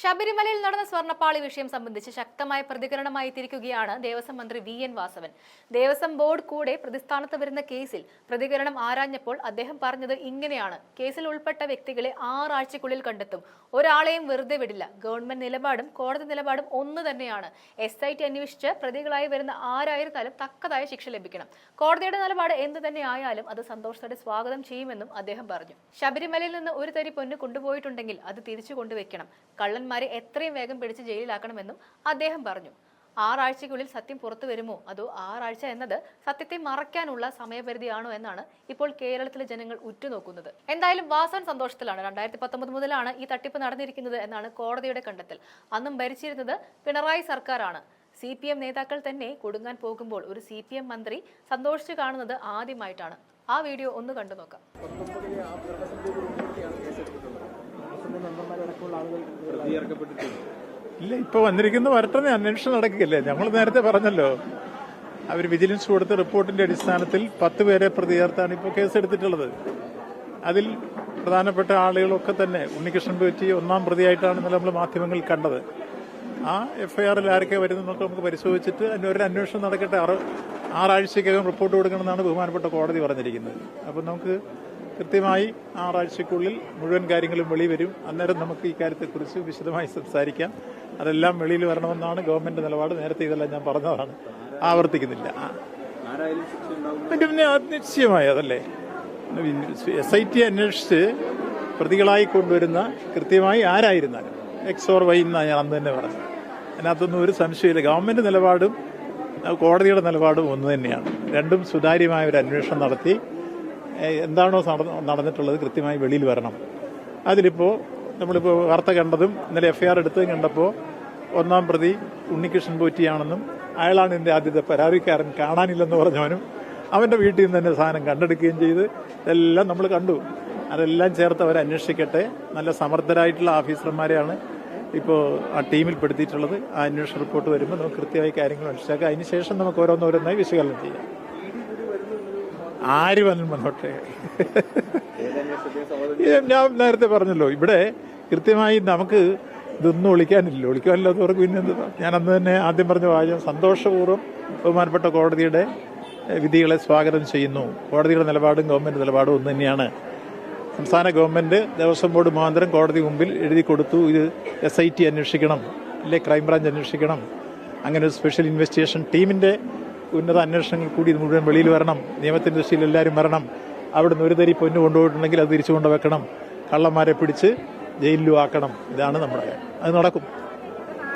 ശബരിമലയിൽ നടന്ന സ്വർണപ്പാളി വിഷയം സംബന്ധിച്ച് ശക്തമായ പ്രതികരണമായി തിരിക്കുകയാണ് ദേവസ്വം മന്ത്രി V N Vasavan. Devaswom board കൂടെ പ്രതിസ്ഥാനത്ത് വരുന്ന കേസിൽ പ്രതികരണം ആരാഞ്ഞപ്പോൾ അദ്ദേഹം പറഞ്ഞത് ഇങ്ങനെയാണ്. കേസിൽ ഉൾപ്പെട്ട വ്യക്തികളെ ആറാഴ്ചക്കുള്ളിൽ കണ്ടെത്തും. ഒരാളെയും വെറുതെ വിടില്ല. ഗവൺമെന്റ് നിലപാടും കോടതി നിലപാടും ഒന്ന് തന്നെയാണ്. എസ് ഐ ടി അന്വേഷിച്ച് പ്രതികളായി വരുന്ന ആരായിരുന്നാലും തക്കതായ ശിക്ഷ ലഭിക്കണം. കോടതിയുടെ നിലപാട് എന്ത് തന്നെ ആയാലും അത് സന്തോഷത്തോടെ സ്വാഗതം ചെയ്യുമെന്നും അദ്ദേഹം പറഞ്ഞു. ശബരിമലയിൽ നിന്ന് ഒരു തരി പൊന്ന് കൊണ്ടുപോയിട്ടുണ്ടെങ്കിൽ അത് തിരിച്ചു കൊണ്ടുവയ്ക്കണം. കള്ളന്മാരെ എത്രയും വേഗം പിടിച്ച് ജയിലിലാക്കണമെന്നും അദ്ദേഹം പറഞ്ഞു. ആറാഴ്ചയ്ക്കുള്ളിൽ സത്യം പുറത്തു വരുമോ? അതോ ആറാഴ്ച എന്നത് സത്യത്തെ മറയ്ക്കാനുള്ള സമയപരിധിയാണോ എന്നാണ് ഇപ്പോൾ കേരളത്തിലെ ജനങ്ങൾ ഉറ്റുനോക്കുന്നത്. എന്തായാലും വാസൻ സന്തോഷത്തിലാണ്. രണ്ടായിരത്തി പത്തൊമ്പത് മുതലാണ് ഈ തട്ടിപ്പ് നടന്നിരിക്കുന്നത് എന്നാണ് കോടതിയുടെ കണ്ടെത്തൽ. അന്നും ഭരിച്ചിരുന്നത് പിണറായി സർക്കാരാണ്. സി പി എം നേതാക്കൾ തന്നെ കൊടുങ്ങാൻ പോകുമ്പോൾ ഒരു സി പി എം മന്ത്രി സന്തോഷിച്ചു കാണുന്നത് ആദ്യമായിട്ടാണ്. ആ വീഡിയോ ഒന്ന് കണ്ടു നോക്കാം ഇല്ല ഇപ്പൊ വന്നിരിക്കുന്ന വരട്ടെ അന്വേഷണം നടക്കുകയല്ലേ? ഞങ്ങൾ നേരത്തെ പറഞ്ഞല്ലോ. അവർ വിജിലൻസ് കൊടുത്ത റിപ്പോർട്ടിന്റെ അടിസ്ഥാനത്തിൽ പത്ത് പേരെ പ്രതി ചേർത്താണ് ഇപ്പോൾ കേസെടുത്തിട്ടുള്ളത്. അതിൽ പ്രധാനപ്പെട്ട ആളുകളൊക്കെ തന്നെ ഉണ്ണികൃഷ്ണൻ പറ്റി ഒന്നാം പ്രതിയായിട്ടാണ് ഇന്നലെ നമ്മൾ മാധ്യമങ്ങളിൽ കണ്ടത്. ആ എഫ്ഐആറിൽ ആരൊക്കെ വരുന്നതെന്നൊക്കെ നമുക്ക് പരിശോധിച്ചിട്ട് അതിന് ഒരു അന്വേഷണം നടക്കട്ടെ. ആറ് ആറാഴ്ചക്കകം റിപ്പോർട്ട് കൊടുക്കണമെന്നാണ് ബഹുമാനപ്പെട്ട കോടതി പറഞ്ഞിരിക്കുന്നത്. അപ്പം നമുക്ക് കൃത്യമായി ആറാഴ്ചക്കുള്ളിൽ മുഴുവൻ കാര്യങ്ങളും വെളിവരും അന്നേരം നമുക്ക് ഈ കാര്യത്തെക്കുറിച്ച് വിശദമായി സംസാരിക്കാം. അതെല്ലാം വെളിയിൽ വരണമെന്നാണ് ഗവൺമെന്റ് നിലപാട്. നേരത്തെ ഇതെല്ലാം ഞാൻ പറഞ്ഞതാണ്. ആവർത്തിക്കുന്നില്ല. പിന്നെ നിശ്ചയമായി അതല്ലേ? എസ് ഐ ടി അന്വേഷിച്ച് പ്രതികളായി കൊണ്ടുവരുന്ന കൃത്യമായി ആരായിരുന്നാലും. എക്സ് ഓർ വൈ എന്നാണ് ഞാൻ അന്ന് തന്നെ പറഞ്ഞത്. അതിനകത്തൊന്നും ഒരു സംശയമില്ല ഗവൺമെന്റ് നിലപാടും കോടതിയുടെ നിലപാടും ഒന്ന് തന്നെയാണ്. രണ്ടും സുതാര്യമായ ഒരു അന്വേഷണം നടത്തി എന്താണോ നടന്ന- നടന്നിട്ടുള്ളത് കൃത്യമായി വെളിയിൽ വരണം. അതിലിപ്പോൾ നമ്മളിപ്പോൾ വാർത്ത കണ്ടതും ഇന്നലെ എഫ്ഐആർ എടുത്തതും കണ്ടപ്പോൾ ഒന്നാം പ്രതി ഉണ്ണികൃഷ്ണൻ പോറ്റിയാണെന്നും അയാളാണ് എന്റെ ആദ്യത്തെ പരാതിക്കാരൻ കാണാനില്ലെന്ന് പറഞ്ഞവനും അവന്റെ വീട്ടിൽ നിന്ന് തന്നെ സാധനം കണ്ടെടുക്കുകയും ചെയ്ത് ഇതെല്ലാം നമ്മൾ കണ്ടു. അതെല്ലാം ചേർത്ത് അവർ അന്വേഷിക്കട്ടെ. നല്ല സമർത്ഥരായിട്ടുള്ള ഓഫീസർമാരെയാണ് ഇപ്പോൾ ആ ടീമിൽ പെടുത്തിയിട്ടുള്ളത്. ആ അന്വേഷണ റിപ്പോർട്ട് വരുമ്പോൾ നമുക്ക് കൃത്യമായി കാര്യങ്ങൾ മനസ്സിലാക്കുക അതിനുശേഷം നമുക്ക് ഓരോന്നോരോന്നായി വിശകലനം ചെയ്യാം. ആര് വന്നു വന്നോട്ടെ ഞാൻ നേരത്തെ പറഞ്ഞല്ലോ ഇവിടെ കൃത്യമായി നമുക്ക് ഇതൊന്നും ഒളിക്കാനില്ല ഒളിക്കാനില്ലാത്തവർക്ക് പിന്നെ എന്ത് ഞാൻ അന്ന് തന്നെ ആദ്യം പറഞ്ഞ വാചകം സന്തോഷപൂർവം ബഹുമാനപ്പെട്ട കോടതിയുടെ വിധികളെ സ്വാഗതം ചെയ്യുന്നു. കോടതിയുടെ നിലപാടും ഗവൺമെന്റ് നിലപാടും ഒന്ന് തന്നെയാണ്. സംസ്ഥാന ഗവൺമെന്റ് ദേവസ്വം ബോർഡ് മുഖാന്തരം കോടതി മുമ്പിൽ എഴുതി കൊടുത്തു. ഇത് എസ് ഐ ടി അന്വേഷിക്കണം അല്ലെ ക്രൈംബ്രാഞ്ച് അന്വേഷിക്കണം. അങ്ങനെ ഒരു സ്പെഷ്യൽ ഇൻവെസ്റ്റിഗേഷൻ ടീമിന്റെ ഉന്നത അന്വേഷണങ്ങൾ കൂടി മുഴുവൻ വെളിയിൽ വരണം. നിയമത്തിന്റെ ദൃഷ്ടിയിൽ എല്ലാവരും വരണം. അവിടുന്ന് ഒരു തരി പൊന്ന് കൊണ്ടുപോയിട്ടുണ്ടെങ്കിൽ അത് തിരിച്ചു കൊണ്ടുവെക്കണം. കള്ളന്മാരെ പിടിച്ച് ജയിലിലും ആക്കണം. ഇതാണ് നമ്മുടെ അത് നടക്കും.